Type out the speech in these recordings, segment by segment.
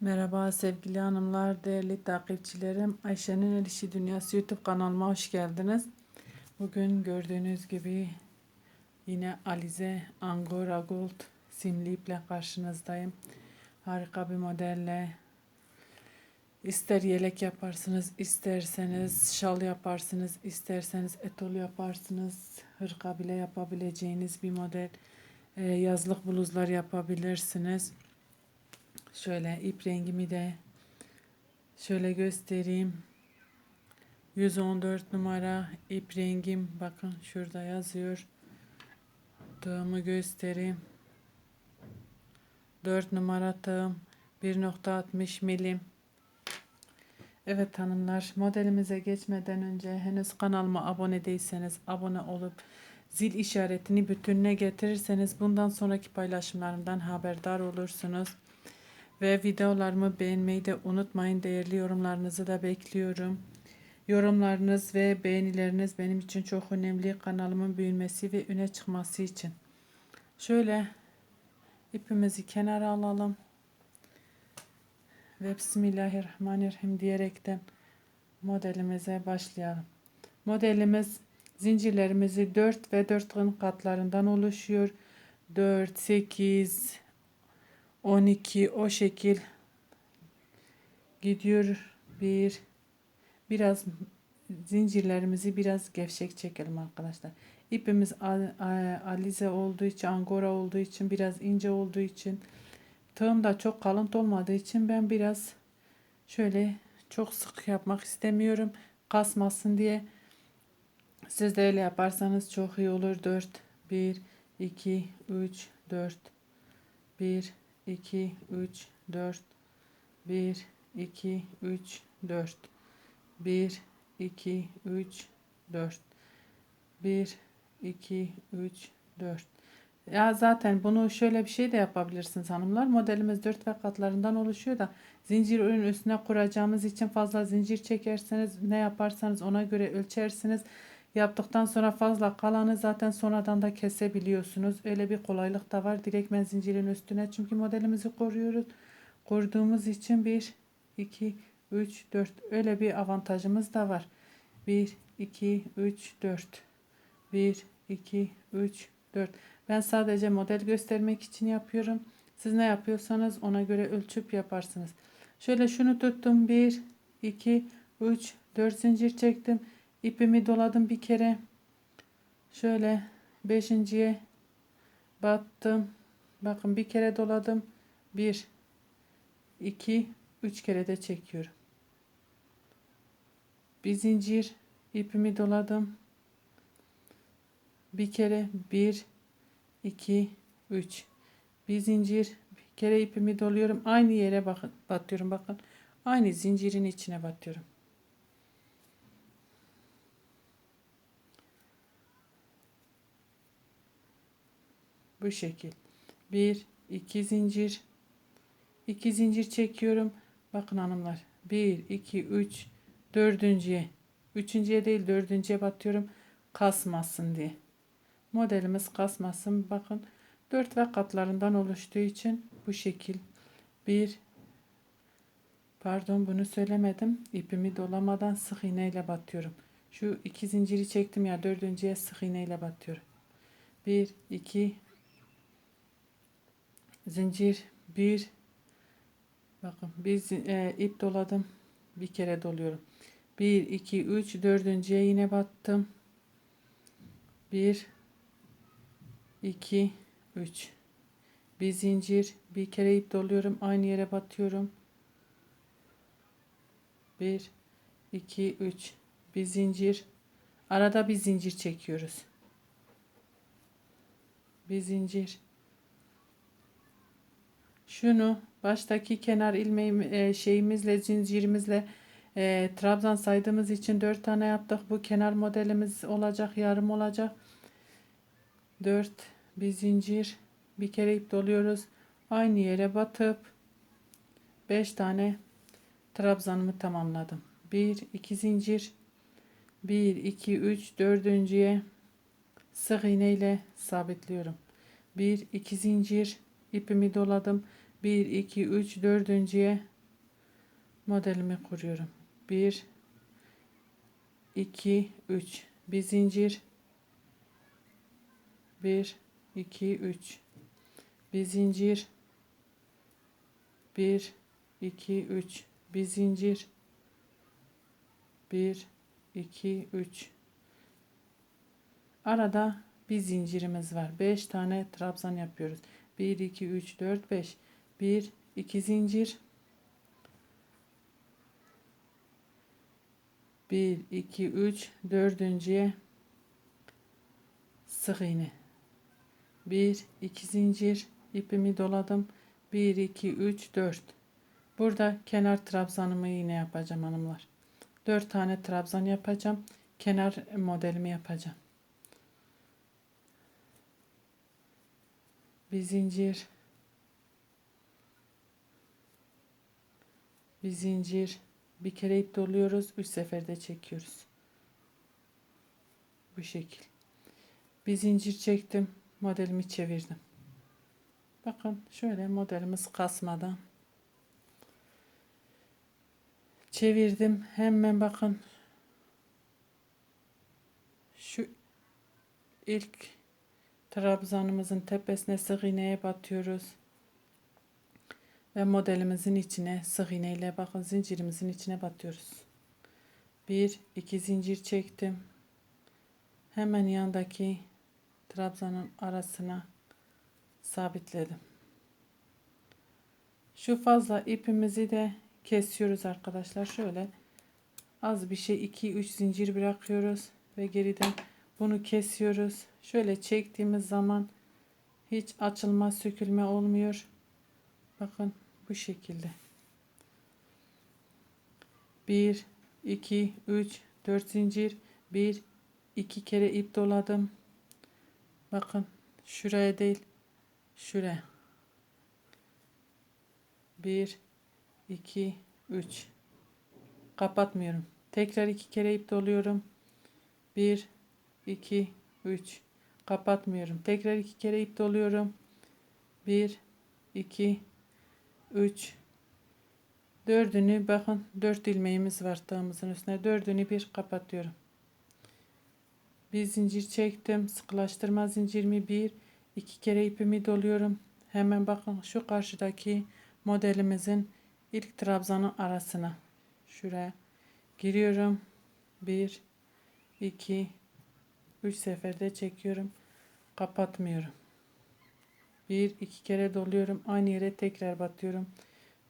Merhaba sevgili hanımlar, değerli takipçilerim. Ayşe'nin El Dünyası YouTube kanalıma hoş geldiniz. Bugün gördüğünüz gibi yine Alize Angora Gold simli iple karşınızdayım. Harika bir modelle ister yelek yaparsınız, isterseniz şal yaparsınız, isterseniz etol yaparsınız, hırka bile yapabileceğiniz bir model. Ee, yazlık bluzlar yapabilirsiniz. Şöyle ip rengimi de şöyle göstereyim. 114 numara ip rengim bakın şurada yazıyor. Tığımı göstereyim. 4 numara tığım 1.60 milim. Evet hanımlar modelimize geçmeden önce henüz kanalıma abone değilseniz abone olup zil işaretini bütününe getirirseniz bundan sonraki paylaşımlarımdan haberdar olursunuz. Ve videolarımı beğenmeyi de unutmayın. Değerli yorumlarınızı da bekliyorum. Yorumlarınız ve beğenileriniz benim için çok önemli. Kanalımın büyümesi ve öne çıkması için. Şöyle ipimizi kenara alalım. Ve Bismillahirrahmanirrahim diyerekten modelimize başlayalım. Modelimiz zincirlerimizi 4 ve 4 katlarından oluşuyor. 4, 8, 12 o şekil gidiyor. Bir biraz zincirlerimizi biraz gevşek çekelim arkadaşlar. İpimiz alize olduğu için, angora olduğu için, biraz ince olduğu için, tığım da çok kalın olmadığı için ben biraz şöyle çok sık yapmak istemiyorum. Kasmasın diye. Siz de öyle yaparsanız çok iyi olur. 4 1 2 3 4 1 2 3 4 1 2 3 4 1 2 3 4 1 2 3 4 ya zaten bunu şöyle bir şey de yapabilirsiniz hanımlar. Modelimiz 4 ve katlarından oluşuyor da zincir ürün üstüne kuracağımız için fazla zincir çekerseniz ne yaparsanız ona göre ölçersiniz. Yaptıktan sonra fazla kalanı zaten sonradan da kesebiliyorsunuz. Öyle bir kolaylık da var. Direktmen zincirin üstüne çünkü modelimizi koruyoruz. Koruduğumuz için 1, 2, 3, 4 öyle bir avantajımız da var. 1, 2, 3, 4. 1, 2, 3, 4. Ben sadece model göstermek için yapıyorum. Siz ne yapıyorsanız ona göre ölçüp yaparsınız. Şöyle şunu tuttum. 1, 2, 3, 4 zincir çektim. İpimi doladım bir kere. Şöyle beşinciye battım. Bakın bir kere doladım. Bir, iki, üç kere de çekiyorum. Bir zincir ipimi doladım. Bir kere bir, iki, üç. Bir zincir bir kere ipimi doluyorum. Aynı yere bakın batıyorum bakın. Aynı zincirin içine batıyorum. Bu şekil. Bir, iki zincir. iki zincir çekiyorum. Bakın hanımlar. Bir, iki, üç, dördüncüye. Üçüncüye değil dördüncüye batıyorum. Kasmasın diye. Modelimiz kasmasın. Bakın dört ve katlarından oluştuğu için bu şekil. Bir, pardon bunu söylemedim. İpimi dolamadan sık iğne ile batıyorum. Şu iki zinciri çektim ya dördüncüye sık iğne ile batıyorum. Bir, iki, zincir bir. Bakın bir e, ip doladım. Bir kere doluyorum. 1 2 3 dördüncüye yine battım. 1 2 3 bir zincir bir kere ip doluyorum. Aynı yere batıyorum. 1 2 3 bir zincir. Arada bir zincir çekiyoruz. Bir zincir şunu baştaki kenar ilmeğim e, şeyimizle zincirimizle e, trabzan saydığımız için 4 tane yaptık. Bu kenar modelimiz olacak, yarım olacak. 4 bir zincir, bir kere ip doluyoruz. Aynı yere batıp 5 tane trabzanımı tamamladım. 1 2 zincir 1 2 3 dördüncüye sık iğne ile sabitliyorum. 1 2 zincir ipimi doladım. 1 2 3 dördüncüye modelimi kuruyorum. 1 2 3 bir zincir. 1 2 3 bir zincir. 1 2 3 bir zincir. 1 2 3 arada bir zincirimiz var. 5 tane trabzan yapıyoruz. 1 2 3 4 5 1 2 zincir. 1 2 3 dördüncüye sık iğne. 1 2 zincir. İpimi doladım. 1 2 3 4 burada kenar trabzanımı yine yapacağım hanımlar. 4 tane trabzan yapacağım. Kenar modelimi yapacağım. Bir zincir bir zincir bir kere ip doluyoruz 3 seferde çekiyoruz. Bu şekil. Bir zincir çektim modelimi çevirdim. Bakın şöyle modelimiz kasmadan. Çevirdim hemen bakın. Şu ilk trabzanımızın tepesine sık iğneye batıyoruz ve modelimizin içine sık iğne ile bakın zincirimizin içine batıyoruz. Bir iki zincir çektim. Hemen yandaki trabzanın arasına sabitledim. Şu fazla ipimizi de kesiyoruz arkadaşlar. Şöyle az bir şey 2-3 zincir bırakıyoruz ve geriden bunu kesiyoruz. Şöyle çektiğimiz zaman hiç açılma sökülme olmuyor. Bakın bu şekilde. 1 2 3 4 zincir 1 2 kere ip doladım. Bakın şuraya değil şuraya. 1 2 3 kapatmıyorum. Tekrar iki kere ip doluyorum. 1 2 3 kapatmıyorum. Tekrar iki kere ip doluyorum. 1 2 3 dördünü bakın dört ilmeğimiz var tığımızın üstüne dördünü bir kapatıyorum bir zincir çektim sıkılaştırma zincirimi bir iki kere ipimi doluyorum. Hemen bakın şu karşıdaki modelimizin ilk trabzanın arasına. Şuraya giriyorum. Bir iki üç seferde çekiyorum kapatmıyorum bir iki kere doluyorum. Aynı yere tekrar batıyorum.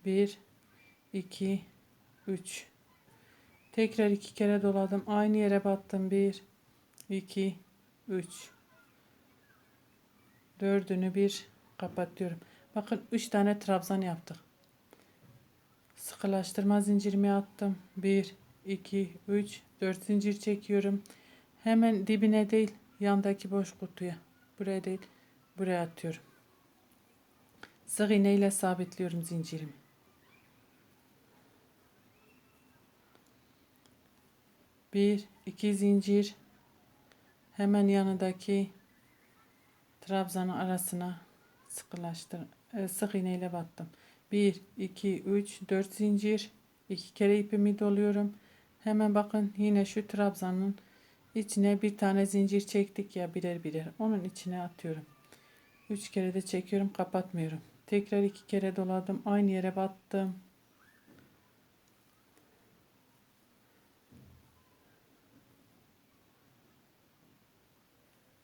Bir iki üç. Tekrar iki kere doladım. Aynı yere battım. Bir iki üç. Dördünü bir kapatıyorum. Bakın üç tane trabzan yaptık. Sıkılaştırma zincirimi attım. Bir iki üç dört zincir çekiyorum. Hemen dibine değil yandaki boş kutuya. Buraya değil buraya atıyorum. Sık iğne ile sabitliyorum zincirimi. Bir, iki zincir hemen yanındaki trabzanın arasına sıkılaştır e, sık iğne ile battım. 1 2 3 4 zincir iki kere ipimi doluyorum. Hemen bakın yine şu trabzanın içine bir tane zincir çektik ya birer birer. Onun içine atıyorum. 3 kere de çekiyorum, kapatmıyorum. Tekrar iki kere doladım. Aynı yere battım.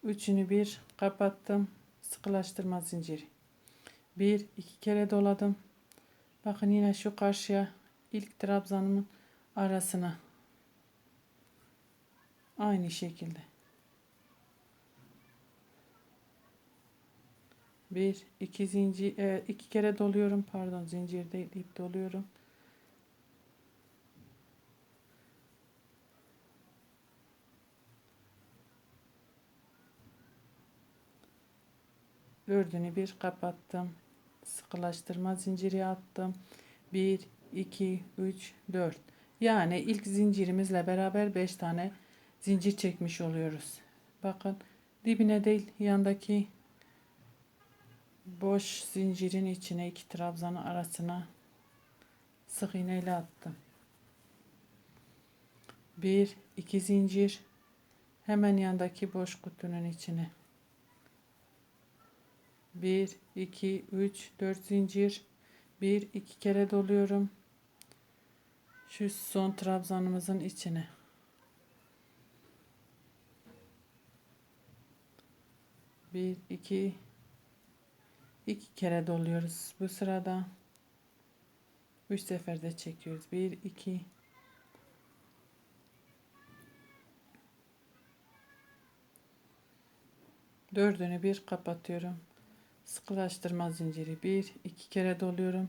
Üçünü bir kapattım. Sıkılaştırma zinciri. Bir iki kere doladım. Bakın yine şu karşıya ilk trabzanımın arasına. Aynı şekilde. Bir iki zincir e, iki kere doluyorum. Pardon zincir değil ip doluyorum. Dördünü bir kapattım. Sıkılaştırma zinciri attım. 1 2 3 4 yani ilk zincirimizle beraber 5 tane zincir çekmiş oluyoruz. Bakın dibine değil yandaki boş zincirin içine iki trabzanın arasına sık iğne ile attım. Bir, iki zincir hemen yandaki boş kutunun içine. Bir, iki, üç, dört zincir. Bir, iki kere doluyorum. Şu son trabzanımızın içine. Bir, iki, iki kere doluyoruz. Bu sırada üç seferde çekiyoruz. Bir, iki, dördünü bir kapatıyorum. Sıkılaştırma zinciri bir, iki kere doluyorum.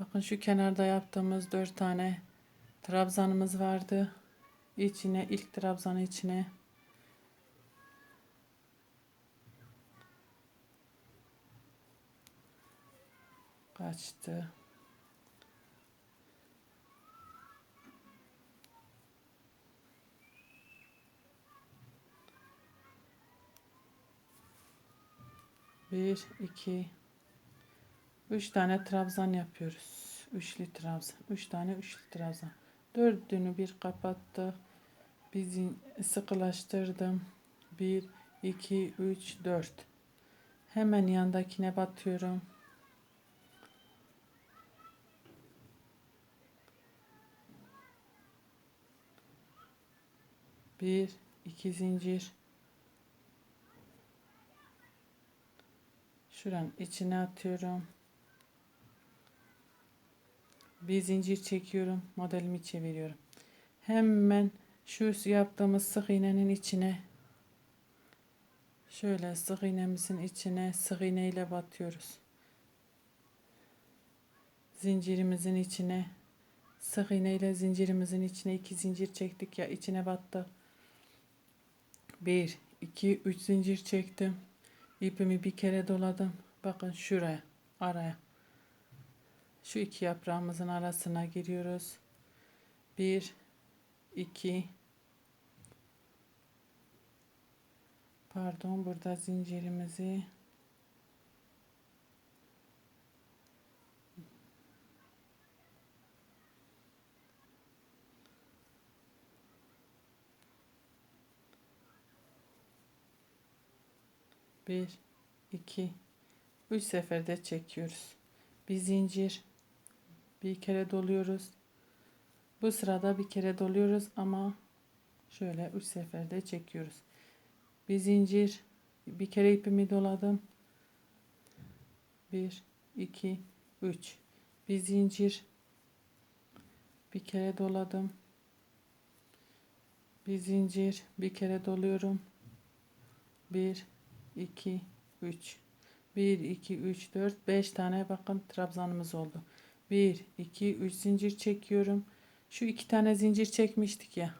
Bakın şu kenarda yaptığımız dört tane trabzanımız vardı. İçine ilk trabzanı içine kaçtı. Bir, iki, üç tane trabzan yapıyoruz. Üçlü trabzan. Üç tane üçlü trabzan. Dördünü bir kapattık. Bir sıkılaştırdım. Bir, iki, üç, dört. Hemen yandakine batıyorum. Bir, iki zincir. Şuranın içine atıyorum. Bir zincir çekiyorum. Modelimi çeviriyorum. Hemen şu yaptığımız sık iğnenin içine şöyle sık iğnemizin içine sık iğne ile batıyoruz. Zincirimizin içine sık iğne ile zincirimizin içine iki zincir çektik ya içine battı. Bir, iki, üç zincir çektim. İpimi bir kere doladım. Bakın şuraya, araya. Şu iki yaprağımızın arasına giriyoruz. Bir, iki. Pardon, burada zincirimizi bir, iki, üç seferde çekiyoruz. Bir zincir, bir kere doluyoruz. Bu sırada bir kere doluyoruz ama şöyle üç seferde çekiyoruz. Bir zincir, bir kere ipimi doladım. Bir, iki, üç. Bir zincir, bir kere doladım. Bir zincir, bir kere doluyorum. Bir, 2, 3. 1, 2, 3, 4, 5 tane bakın trabzanımız oldu. 1, 2, 3 zincir çekiyorum. Şu iki tane zincir çekmiştik ya.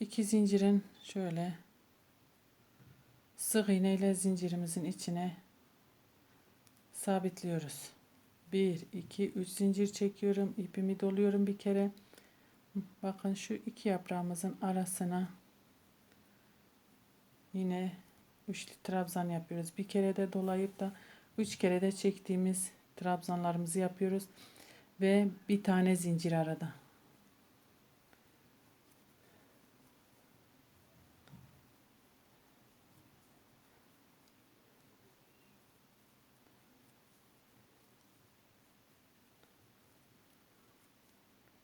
İki zincirin şöyle sık iğne ile zincirimizin içine sabitliyoruz. 1, 2, 3 zincir çekiyorum. ipimi doluyorum bir kere. Bakın şu iki yaprağımızın arasına Yine üçlü trabzan yapıyoruz. Bir kere de dolayıp da üç kere de çektiğimiz trabzanlarımızı yapıyoruz. Ve bir tane zincir arada.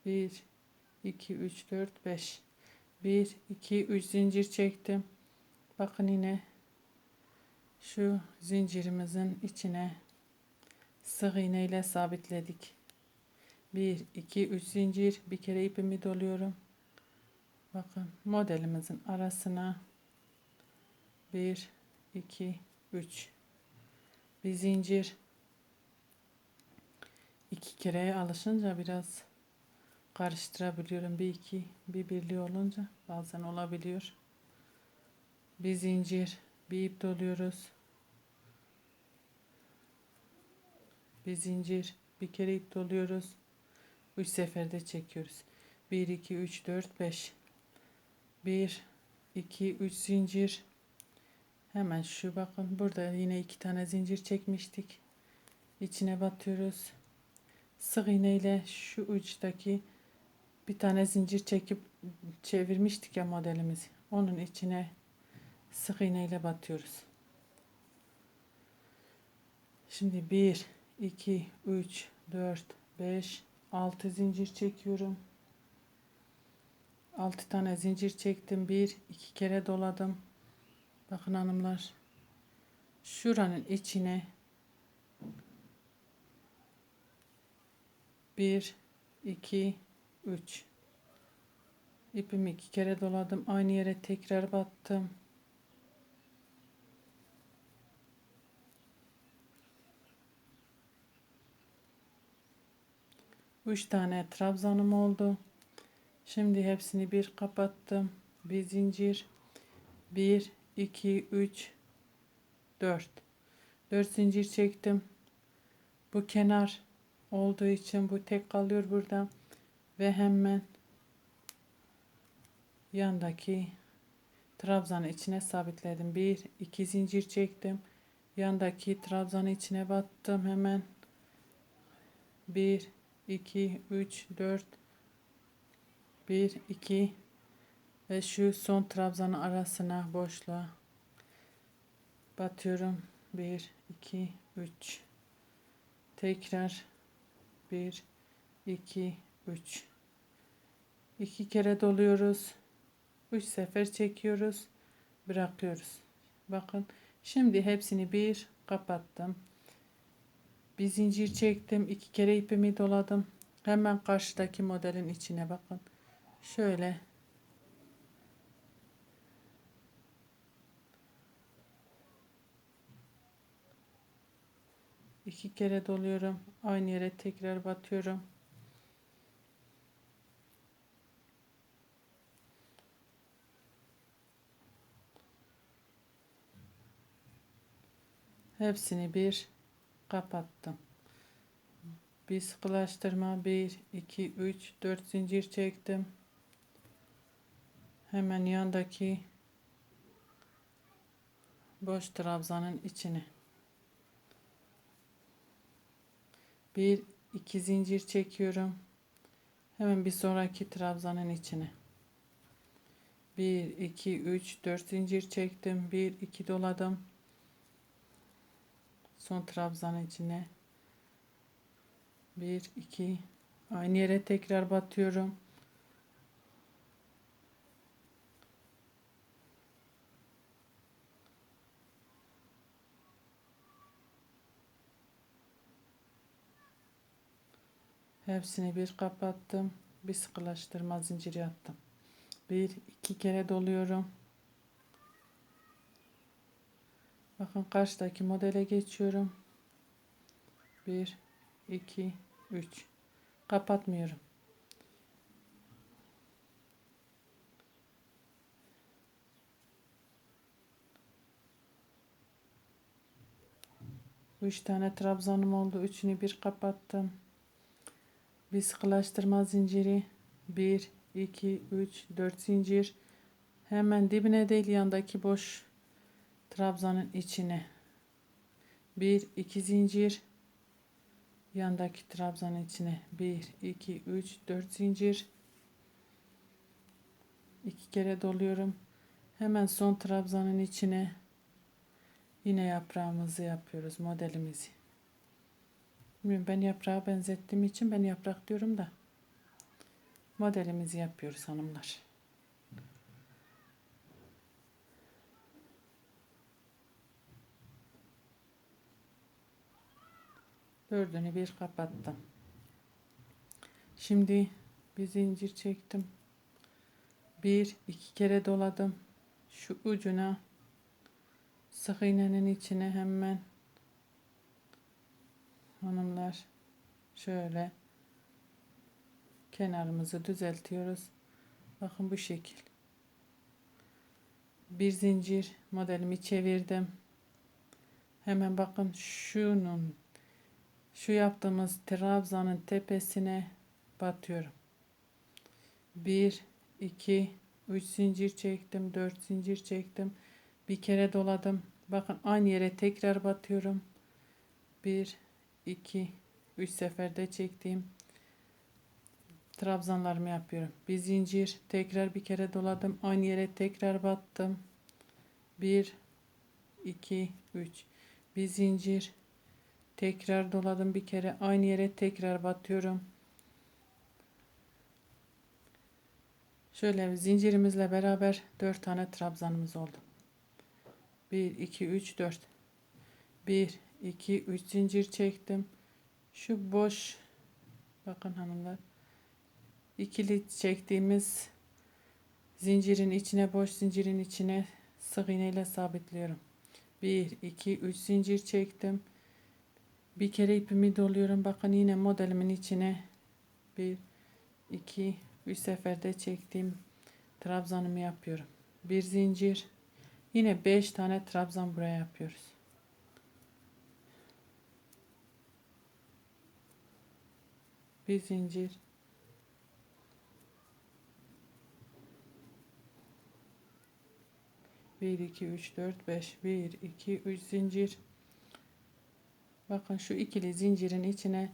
Bir, iki, üç, dört, beş. Bir, iki, üç zincir çektim. Bakın yine şu zincirimizin içine sık iğne ile sabitledik. 1 2 3 zincir bir kere ipimi doluyorum. Bakın modelimizin arasına 1 2 3 bir zincir iki kereye alışınca biraz karıştırabiliyorum. Bir iki bir birliği olunca bazen olabiliyor bir zincir bir ip doluyoruz bir zincir bir kere ip doluyoruz 3 seferde çekiyoruz 1 2 3 4 5 1 2 3 zincir Hemen şu bakın burada yine iki tane zincir çekmiştik. İçine batıyoruz. Sık iğne ile şu uçtaki bir tane zincir çekip çevirmiştik ya modelimizi. Onun içine sık iğne ile batıyoruz. Şimdi 1, 2, 3, 4, 5, 6 zincir çekiyorum. 6 tane zincir çektim. 1, 2 kere doladım. Bakın hanımlar. Şuranın içine 1, 2, 3 ipimi iki kere doladım. Aynı yere tekrar battım. Üç tane trabzanım oldu. Şimdi hepsini bir kapattım. Bir zincir. Bir, iki, üç, dört. Dört zincir çektim. Bu kenar olduğu için bu tek kalıyor burada. Ve hemen yandaki trabzanı içine sabitledim. Bir, iki zincir çektim. Yandaki trabzanı içine battım hemen. Bir, iki, üç, dört, bir, iki ve şu son trabzanın arasına boşluğa batıyorum. Bir, iki, üç. Tekrar bir, iki, üç. İki kere doluyoruz. Üç sefer çekiyoruz. Bırakıyoruz. Bakın şimdi hepsini bir kapattım. Bir zincir çektim. iki kere ipimi doladım. Hemen karşıdaki modelin içine bakın. Şöyle iki kere doluyorum. Aynı yere tekrar batıyorum. Hepsini bir kapattım. Bir sıkılaştırma 1 2 3 4 zincir çektim. Hemen yandaki boş trabzanın içine. Bir iki zincir çekiyorum. Hemen bir sonraki trabzanın içine. 1 2 3 4 zincir çektim. 1 2 doladım son trabzanın içine. 1 2 aynı yere tekrar batıyorum. Hepsini bir kapattım. Bir sıkılaştırma zinciri attım. Bir iki kere doluyorum Bakın karşıdaki modele geçiyorum. 1 2 3 kapatmıyorum. Üç tane trabzanım oldu. Üçünü bir kapattım. Bir sıkılaştırma zinciri. 1, 2, 3, 4 zincir. Hemen dibine değil yandaki boş trabzanın içine. Bir iki zincir. Yandaki trabzanın içine. Bir iki üç dört zincir. İki kere doluyorum. Hemen son trabzanın içine. Yine yaprağımızı yapıyoruz modelimizi. Ben yaprağa benzettiğim için ben yaprak diyorum da. Modelimizi yapıyoruz hanımlar Dördünü bir kapattım. Şimdi bir zincir çektim. Bir iki kere doladım. Şu ucuna sık iğnenin içine hemen hanımlar şöyle kenarımızı düzeltiyoruz. Bakın bu şekil. Bir zincir modelimi çevirdim. Hemen bakın şunun şu yaptığımız trabzanın tepesine batıyorum. 1 2 3 zincir çektim, 4 zincir çektim. Bir kere doladım. Bakın aynı yere tekrar batıyorum. 1 2 3 seferde çektiğim trabzanlarımı yapıyorum. Bir zincir, tekrar bir kere doladım. Aynı yere tekrar battım. 1 2 3 bir zincir tekrar doladım bir kere. Aynı yere tekrar batıyorum. Şöyle zincirimizle beraber 4 tane trabzanımız oldu. 1 2 3 4 1 2 3 zincir çektim. Şu boş bakın hanımlar. İkili çektiğimiz zincirin içine boş zincirin içine sık iğne ile sabitliyorum. 1 2 3 zincir çektim bir kere ipimi doluyorum. Bakın yine modelimin içine 1 2 3 seferde çektiğim trabzanımı yapıyorum. Bir zincir. Yine 5 tane trabzan buraya yapıyoruz. Bir zincir. 1 2 3 4 5 1 2 3 zincir bakın şu ikili zincirin içine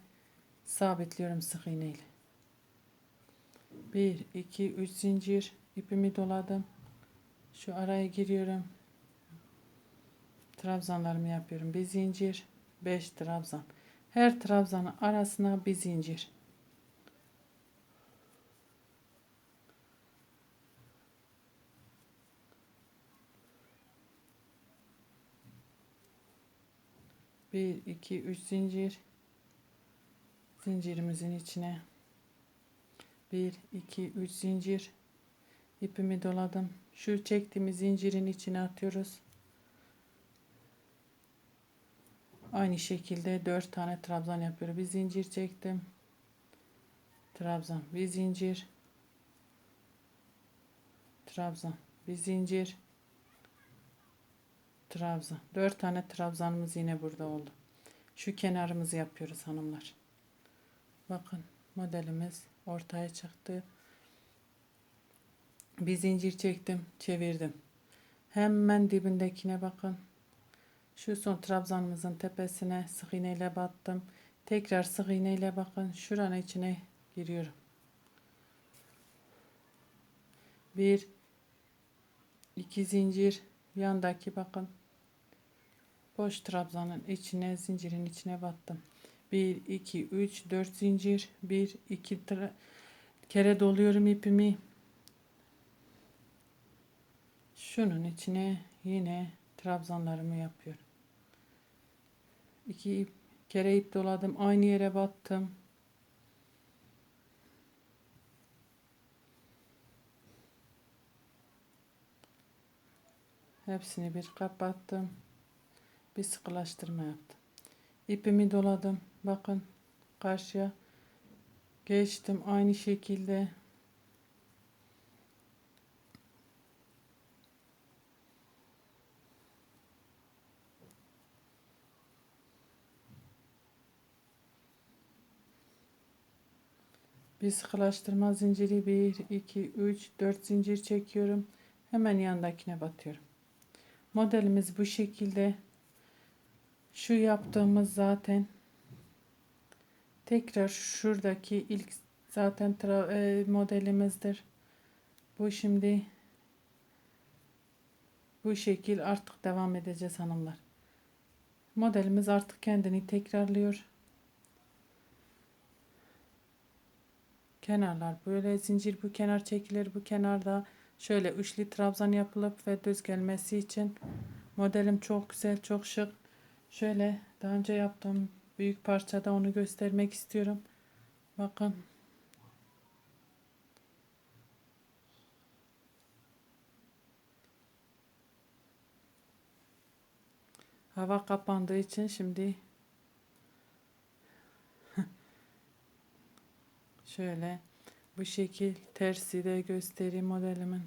sabitliyorum sık iğne ile 1 2 3 zincir. İpimi doladım. Şu araya giriyorum. Trabzanlarımı yapıyorum. Bir zincir 5 trabzan. Her trabzanın arasına bir zincir bir iki üç zincir. Zincirimizin içine. Bir iki üç zincir. İpimi doladım. Şu çektiğimiz zincirin içine atıyoruz. Aynı şekilde dört tane trabzan yapıyorum. Bir zincir çektim. Trabzan bir zincir. Trabzan bir zincir trabzan. 4 tane trabzanımız yine burada oldu. Şu kenarımızı yapıyoruz hanımlar. Bakın modelimiz ortaya çıktı. Bir zincir çektim, çevirdim. Hemen dibindekine bakın. Şu son trabzanımızın tepesine sık iğne ile battım. Tekrar sık iğne ile bakın şuranın içine giriyorum. Bir iki zincir yandaki bakın. Boş trabzanın içine zincirin içine battım. 1 2 3 4 zincir. 1 2 kere doluyorum ipimi. Şunun içine yine trabzanlarımı yapıyorum. 2 kere ip doladım. Aynı yere battım Hepsini bir kapattım. Bir sıkılaştırma yaptım. İpimi doladım. Bakın karşıya geçtim aynı şekilde. Bir sıkılaştırma zinciri 1 2 3 4 zincir çekiyorum. Hemen yandakine batıyorum. Modelimiz bu şekilde. Şu yaptığımız zaten tekrar şuradaki ilk zaten e, modelimizdir. Bu şimdi bu şekil artık devam edeceğiz hanımlar. Modelimiz artık kendini tekrarlıyor. Kenarlar böyle zincir bu kenar çekilir bu kenarda Şöyle üçlü trabzan yapılıp ve düz gelmesi için modelim çok güzel, çok şık. Şöyle daha önce yaptığım büyük parçada onu göstermek istiyorum. Bakın. Hava kapandığı için şimdi şöyle bu şekil tersi de göstereyim modelimin.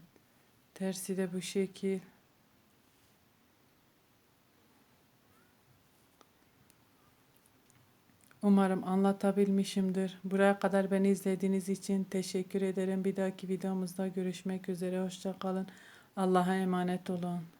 Tersi de bu şekil. Umarım anlatabilmişimdir. Buraya kadar beni izlediğiniz için teşekkür ederim. Bir dahaki videomuzda görüşmek üzere. Hoşçakalın. Allah'a emanet olun.